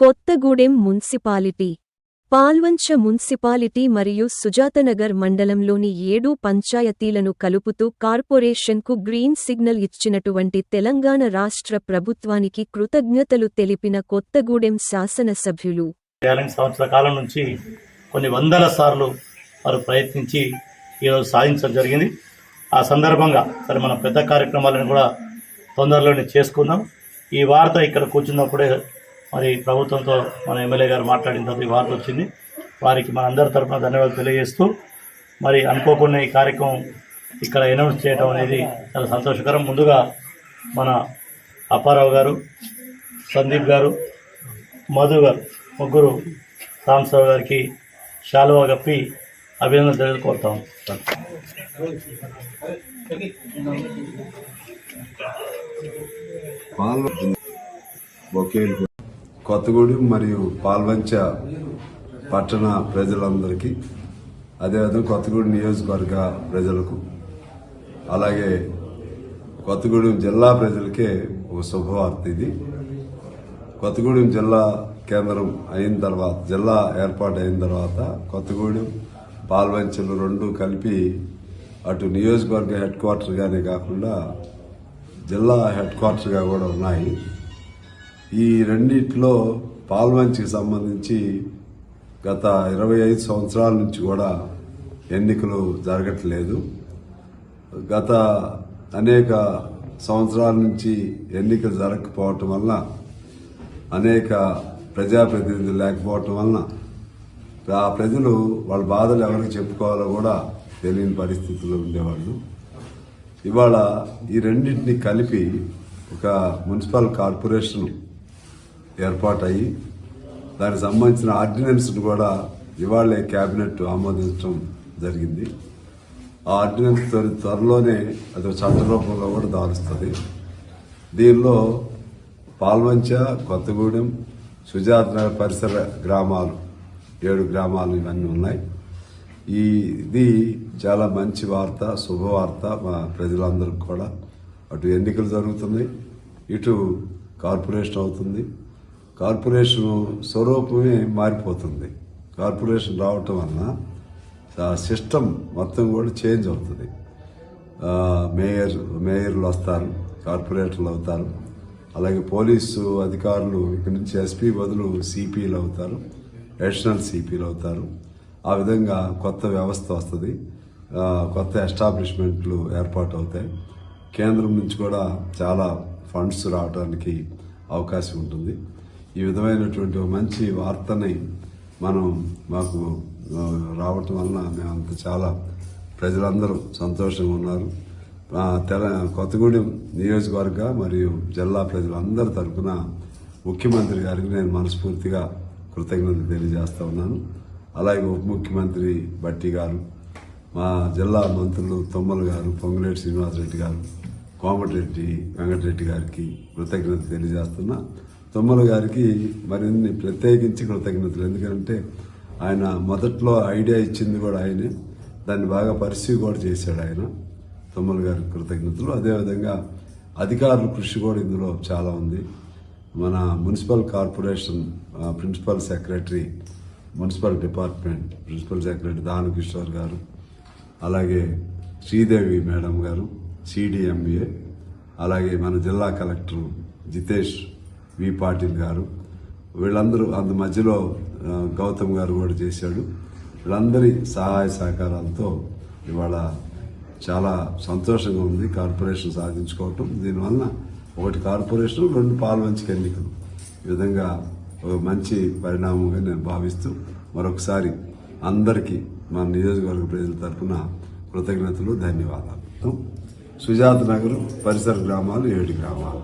Kothagudem municipality. Palvancha municipality మరియు సుజాతనగర్ మండలంలోని ఏడు పంచాయతీలను కలుపుతూ కార్పొరేషన్కు గ్రీన్ సిగ్నల్ ఇచ్చినటువంటి తెలంగాణ రాష్ట్ర ప్రభుత్వానికి కృతజ్ఞతలు తెలిపిన కొత్తగూడెం శాసనసభ్యులు. చేయాలని సంవత్సర కాలం నుంచి కొన్ని వందల సార్లు వారు ప్రయత్నించి ఈరోజు సాధించడం జరిగింది. ఆ సందర్భంగా సరే మనం పెద్ద కార్యక్రమాలను కూడా తొందరలోనే చేసుకుందాం. ఈ వార్త ఇక్కడ కూర్చున్నప్పుడే మరి ప్రభుత్వంతో మన ఎమ్మెల్యే గారు మాట్లాడిన తర్వాత ఈ వార్త వచ్చింది. వారికి మన అందరి తరఫున ధన్యవాదాలు తెలియజేస్తూ మరి అనుకోకుండా ఈ కార్యక్రమం ఇక్కడ అనౌన్స్ చేయడం అనేది చాలా సంతోషకరం. ముందుగా మన అప్పారావు గారు సందీప్ గారు మధు గారు ముగ్గురు రామసావు గారికి శాలువా కప్పి అభినందనలు తెలియదు కోరుతాం కొత్తగూడెం మరియు పాల్వంచ పట్టణ ప్రజలందరికీ అదేవిధంగా కొత్తగూడెం నియోజకవర్గ ప్రజలకు అలాగే కొత్తగూడెం జిల్లా ప్రజలకే ఒక శుభవార్త ఇది. కొత్తగూడెం జిల్లా కేంద్రం అయిన తర్వాత జిల్లా ఏర్పాటు అయిన తర్వాత కొత్తగూడెం పాల్వంచలు రెండు కలిపి అటు నియోజకవర్గ హెడ్ క్వార్టర్గానే కాకుండా జిల్లా హెడ్ క్వార్టర్గా కూడా ఉన్నాయి. ఈ రెండిట్లో పాల్వంచికి సంబంధించి గత ఇరవై ఐదు సంవత్సరాల నుంచి కూడా ఎన్నికలు జరగట్లేదు. గత అనేక సంవత్సరాల నుంచి ఎన్నికలు జరగకపోవటం వలన అనేక ప్రజాప్రతినిధులు లేకపోవటం వలన ఆ ప్రజలు వాళ్ళ బాధలు ఎవరికి చెప్పుకోవాలో కూడా తెలియని పరిస్థితుల్లో ఉండేవాళ్ళు. ఇవాళ ఈ రెండింటిని కలిపి ఒక మున్సిపల్ కార్పొరేషన్ ఏర్పాటయ్యి దానికి సంబంధించిన ఆర్డినెన్స్ను కూడా ఇవాళే కేబినెట్ ఆమోదించడం జరిగింది. ఆ ఆర్డినెన్స్ త్వరలోనే అది ఒక చట్ట రూపంలో కూడా దారుస్తుంది. దీనిలో పాల్వంచ కొత్తగూడెం సుజాత నగర్ పరిసర గ్రామాలు ఏడు గ్రామాలు ఇవన్నీ ఉన్నాయి. ఈ ఇది చాలా మంచి వార్త శుభవార్త మా ప్రజలందరికీ కూడా. అటు ఎన్నికలు జరుగుతున్నాయి ఇటు కార్పొరేషన్ అవుతుంది. కార్పొరేషన్ స్వరూపమే మారిపోతుంది. కార్పొరేషన్ రావటం వలన ఆ సిస్టమ్ మొత్తం కూడా చేంజ్ అవుతుంది. మేయర్ మేయర్లు వస్తారు కార్పొరేటర్లు అవుతారు. అలాగే పోలీసు అధికారులు ఇక్కడి నుంచి ఎస్పీ బదులు సిపిలు అవుతారు అడిషనల్ సిపిలు అవుతారు. ఆ విధంగా కొత్త వ్యవస్థ వస్తుంది. కొత్త ఎస్టాబ్లిష్మెంట్లు ఏర్పాటు అవుతాయి. కేంద్రం నుంచి కూడా చాలా ఫండ్స్ రావడానికి అవకాశం ఉంటుంది. ఈ విధమైనటువంటి మంచి వార్తని మనం మాకు రావటం వలన మేమంతా చాలా ప్రజలందరూ సంతోషంగా ఉన్నారు. తెల కొత్తగూడెం నియోజకవర్గ మరియు జిల్లా ప్రజలందరి తరఫున ముఖ్యమంత్రి గారికి నేను మనస్ఫూర్తిగా కృతజ్ఞతలు తెలియజేస్తా ఉన్నాను. అలాగే ఉప ముఖ్యమంత్రి బట్టి గారు మా జిల్లా మంత్రులు తుమ్మల గారు పొంగులేటి శ్రీనివాసరెడ్డి గారు కోమటిరెడ్డి వెంకటరెడ్డి గారికి కృతజ్ఞత తెలియజేస్తున్నా. తుమ్మల గారికి మరిన్ని ప్రత్యేకించి కృతజ్ఞతలు. ఎందుకంటే ఆయన మొదట్లో ఐడియా ఇచ్చింది కూడా ఆయనే. దాన్ని బాగా పరిశీలి కూడా చేశాడు ఆయన. తుమ్మల గారికి కృతజ్ఞతలు. అదేవిధంగా అధికారుల కృషి కూడా ఇందులో చాలా ఉంది. మన municipal corporation principal secretary municipal department principal secretary Danakishore garu అలాగే శ్రీదేవి మేడం గారు సిడిఎంఏ అలాగే మన జిల్లా కలెక్టర్ జితేష్ వి పాటిల్ గారు. వీళ్ళందరూ అందు మధ్యలో గౌతమ్ గారు కూడా చేశాడు. వీళ్ళందరి సహాయ సహకారాలతో ఇవాళ చాలా సంతోషంగా ఉంది కార్పొరేషన్ సాధించుకోవటం. దీనివల్ల ఒకటి కార్పొరేషన్ రెండు పాల్వంచిక ఎన్నికలు. ఈ విధంగా ఒక మంచి పరిణామంగా నేను భావిస్తూ మరొకసారి అందరికీ మా నియోజకవర్గ ప్రజల తరఫున కృతజ్ఞతలు ధన్యవాదాలు. సుజాత నగర్ పరిసర గ్రామాలు ఏడు గ్రామాలు.